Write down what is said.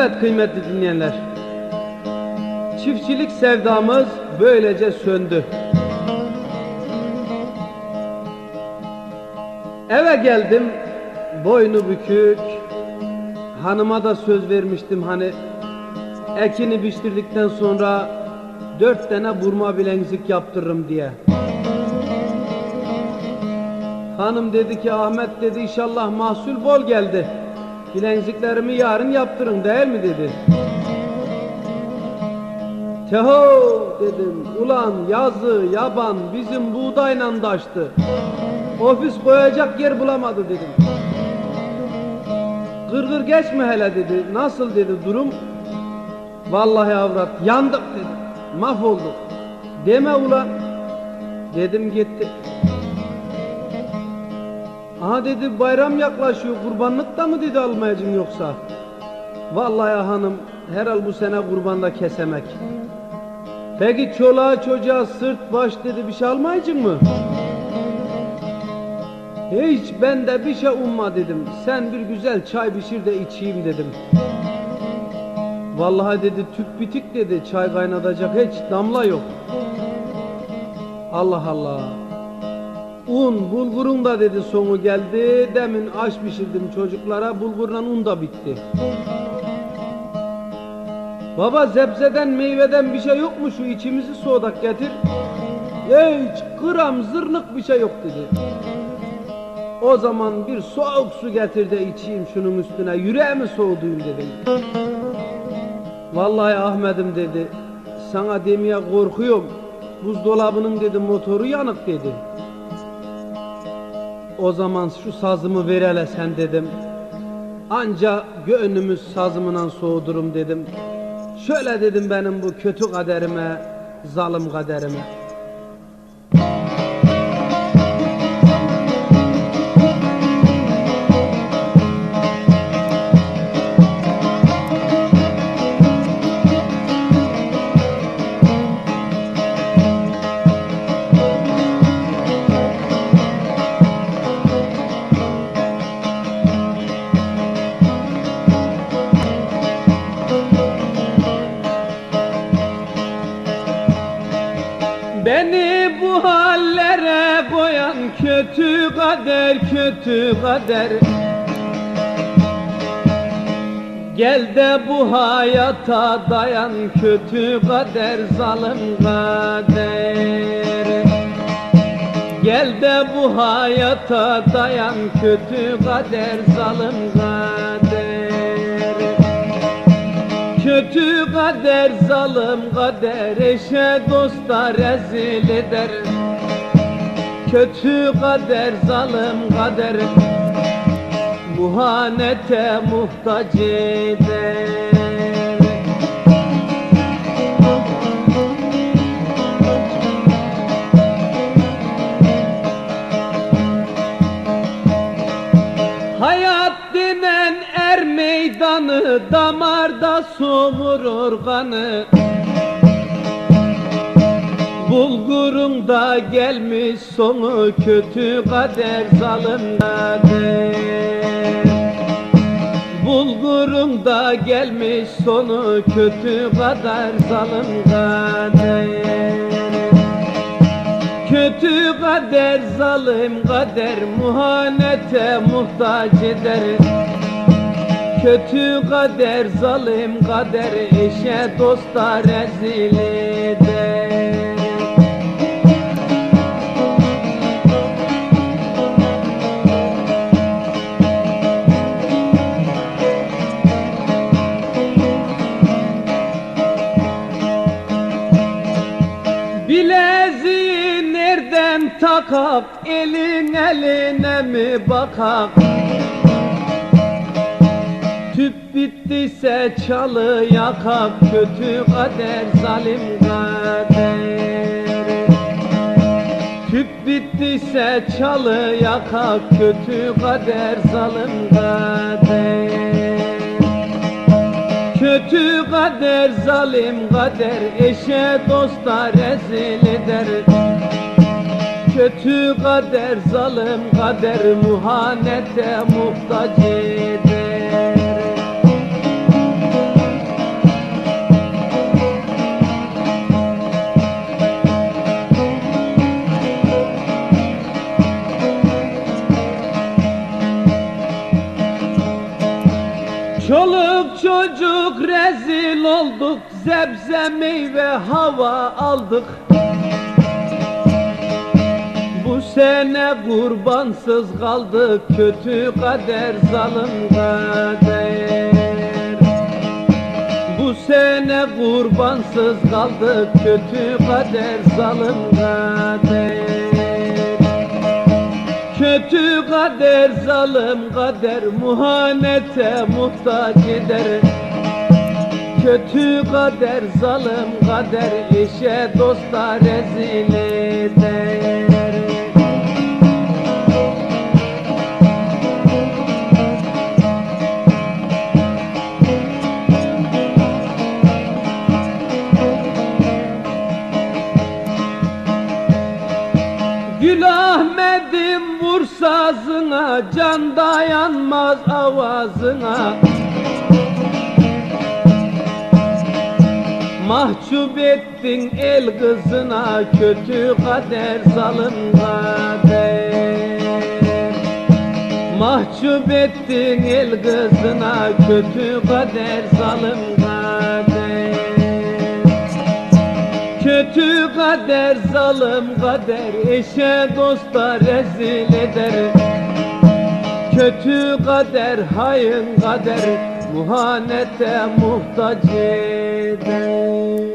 Evet kıymetli dinleyenler. Çiftçilik sevdamız böylece söndü. Eve geldim boynu bükük. Hanıma da söz vermiştim hani ekini biçtirdikten sonra dört tane burma bilezik yaptırırım diye. Hanım dedi ki Ahmet dedi inşallah mahsul bol geldi. Bilenziklerimi yarın yaptırın değil mi dedi. Teho dedim ulan yazı yaban bizim buğdayla daştı. Ofis koyacak yer bulamadı dedim. Gırgır geçme hele dedi. Nasıl dedi durum? Vallahi avrat yandık dedi. Mahvolduk. Deme ulan. Dedim gitti. Aha dedi bayram yaklaşıyor kurbanlık da mı dedi almayacağım yoksa? Vallahi hanım herhal bu sene kurbanda kesemek. Peki çoluğa çocuğa sırt baş dedi bir şey almayacak mı? Hiç ben de bir şey umma dedim. Sen bir güzel çay pişir de içeyim dedim. Vallahi dedi tüp bitik dedi çay kaynatacak hiç damla yok. Allah Allah. Un bulgurun da dedi sonu geldi. Demin aş pişirdim çocuklara bulgurla un da bitti. Baba zebzeden meyveden bir şey yok mu şu içimizi soğudak getir. Hiç gram zırnık bir şey yok dedi. O zaman bir soğuk su getir de içeyim şunun üstüne yüreğimi soğuduyum dedim. Vallahi Ahmet'im dedi sana demeye korkuyorum. Buzdolabının dedi motoru yanık dedi. O zaman şu sazımı ver hele sen dedim. Anca gönlümüz sazımından soğudurum dedim. Şöyle dedim benim bu kötü kaderime, zalim kaderime. Kader, kötü kader. Gel de bu hayata dayan kötü kader, zalim kader. Gel de bu hayata dayan kötü kader, zalim kader. Kötü kader, zalim kader, eşe dosta rezil eder. Kötü kader, zalim kader, muhanete muhtaç eder. Hayat denen er meydanı damarda somurur kanı Bulgurun da gelmiş sonu kötü kader zalim kader Bulgurun da gelmiş sonu kötü kader zalim kader Kötü kader, zalim kader muhanete muhtaç eder. Kötü kader, zalim kader eşe dosta rezil eder takak elin eline mi bakak? Tüp bittiyse çalı yakak kötü kader zalim kader. Tüp bittiyse çalı yakak kötü kader zalim kader. Kötü kader, zalim kader, eşe dosta rezil eder. Kötü kader zalim kader muhanete muhtaç eder. Çoluk çocuk rezil olduk Zebze meyve hava aldık sene kurbansız kaldık Kötü kader zalim kader Bu sene kurbansız kaldık Kötü kader zalim kader Kötü kader zalim kader muhanete muhtaç eder. Kötü kader zalim kader eşe dosta rezil eder Can dayanmaz avazına. Mahcup ettin el kızına Kötü kader zalim kader Mahcup ettin el kızına Kötü kader zalim kader Kötü kader zalim kader eşe dosta rezil eder Kötü kader hain kader muhanete muhtaç eder